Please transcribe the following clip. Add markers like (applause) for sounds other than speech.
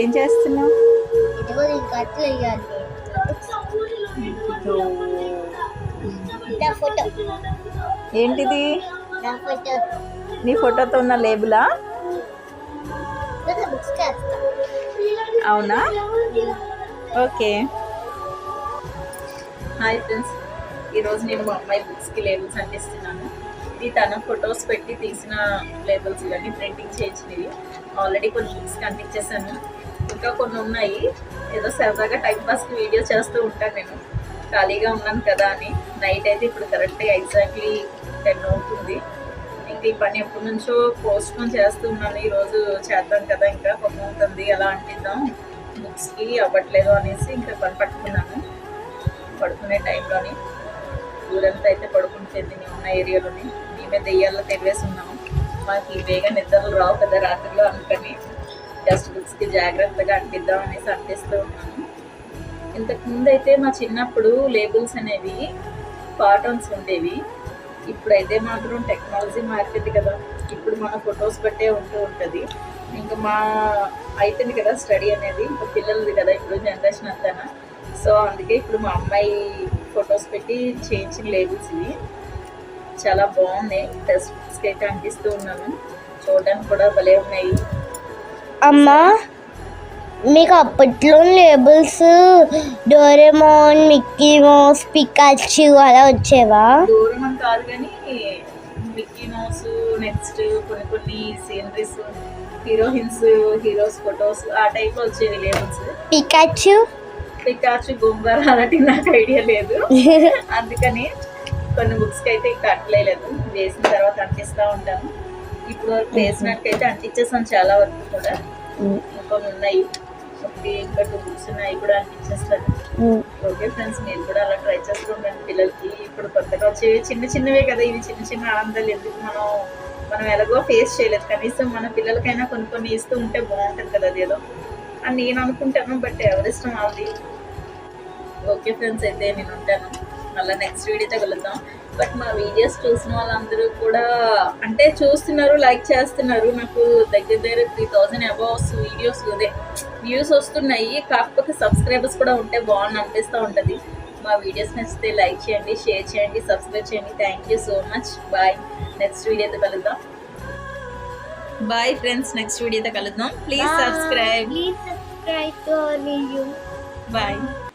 ఏం చేస్తున్నావు? ఏంటిది? నా ఫోటో. నీ ఫోటోతో ఉన్న లేబులా? అవునా? ఓకే. Hi friends. ఈరోజు నేను మా అమ్మాయి బుక్స్కి లేబుల్స్ అంటిస్తున్నాను ఇది తన ఫొటోస్ పెట్టి తీసిన లేబుల్స్ ఇవన్నీ ప్రింటింగ్ చేయించినవి. ఆల్రెడీ కొన్ని బుక్స్కి అంటించేసాను ఇంకా కొన్ని ఉన్నాయి. ఏదో సరదాగా టైం పాస్కి వీడియో చేస్తూ ఉంటాను నేను. ఖాళీగా ఉన్నాను కదా అని. నైట్ అయితే ఇప్పుడు కరెక్ట్గా ఎగ్జాక్ట్లీ టెన్ అవుతుంది. ఇంకా ఈ పని ఎప్పటి నుంచో పోస్ట్ పోన్ చేస్తూ ఉన్నాను. ఈరోజు చేద్దాం కదా ఇంకా పని అవుతుంది. ఎలా అంటిద్దాం. బుక్స్కి అవ్వట్లేదు అనేసి ఇంకా పని పట్టుకున్నాను. పడుకునే టైంలోని ఊరంతా అయితే పడుకుంటుంది మేము ఉన్న ఏరియాలోని మేమే దెయ్యాల్లో తెలివేసి ఉన్నాం మాకు వేగ నిద్రలు రావు కదా రాత్రిలో అందుకని జస్ట్ బుక్స్కి జాగ్రత్తగా అంటిద్దాం అనేసి అంటిస్తూ ఉన్నాను ఇంతకు ముందు అయితే మా చిన్నప్పుడు లేబుల్స్ అనేవి కాటన్స్ ఉండేవి. ఇప్పుడైతే మాత్రం టెక్నాలజీ మారిపోయింది కదా. ఇప్పుడు మన ఫొటోస్ బట్టే ఉంటూ ఉంటుంది. ఇంకా మా అయిపోయింది కదా స్టడీ అనేది ఇంకా పిల్లలది కదా ఇప్పుడు జనరేషన్ అంతా సో అందుకే ఇప్పుడు మా అమ్మాయి ఫొటోస్ పెట్టి చేయించిన లేబుల్స్ ఇవి. చాలా టెక్స్ట్ బుక్స్కి అయితే అంటిస్తూ ఉన్నాను. చూడడానికి కూడా భలే ఉన్నాయి. అమ్మా మీకు అప్పట్లో labels Doraemon Mickey Mouse Pikachu అలా వచ్చేవా? దూరం అని కాదు కానీ మిక్కీ మౌస్ నెక్స్ట్ కొన్ని కొన్ని సీనరీస్ హీరోయిన్స్ హీరోస్ ఫొటోస్ ఆ టైప్లో వచ్చేవి లేబుల్స్ పికాచు పికాచు గోంగూర అలాంటి నాకు ఐడియా లేదు. (laughs) అందుకని కొన్ని బుక్స్కి అయితే ఇంకా అట్లేదు వేసిన తర్వాత అంటిస్తూ ఉంటాను ఇప్పుడు వరకు వేసినట్టుకైతే అంటించేసాను చాలా వరకు కూడా. ఇంకొన్ని ఉన్నాయి. ఒకటి ఇంకా టూ బుక్స్ ఉన్నాయి కూడా అంటించేస్తాను ఓకే ఫ్రెండ్స్ మీరు కూడా అలా ట్రై చేస్తూ ఉండండి పిల్లలకి. ఇప్పుడు కొత్తగా వచ్చేవి చిన్న చిన్నవే కదా ఇవి చిన్న చిన్న ఆనందాలు. ఎందుకు మనం మనం ఎలాగో ఫేస్ చేయలేదు. కనీసం మన పిల్లలకైనా కొన్ని కొన్ని ఇస్తూ ఉంటే బాగుంటుంది కదా అది ఏదో. అని నేను అనుకుంటాను బట్ ఎవరిష్టం వాళ్ళది. ఓకే ఫ్రెండ్స్ అయితే నేను ఉంటాను. మళ్ళీ నెక్స్ట్ వీడియోతో కలుద్దాం. బట్ మా వీడియోస్ చూసిన వాళ్ళందరూ కూడా అంటే చూస్తున్నారు లైక్ చేస్తున్నారు. నాకు దగ్గర దగ్గర త్రీ థౌజండ్ అబౌవ్స్ వీడియోస్ అదే వ్యూస్ వస్తున్నాయి కాకపోతే సబ్స్క్రైబర్స్ కూడా ఉంటే బాగుంది అనిపిస్తూ ఉంటుంది. మా వీడియోస్ నచ్చితే లైక్ చేయండి షేర్ చేయండి సబ్స్క్రైబ్ చేయండి. Thank you so much bye next వీడియోతో కలుద్దాం. బాయ్ ఫ్రెండ్స్ నెక్స్ట్ వీడియోతో కలుద్దాం. Please subscribe please subscribe to our video bye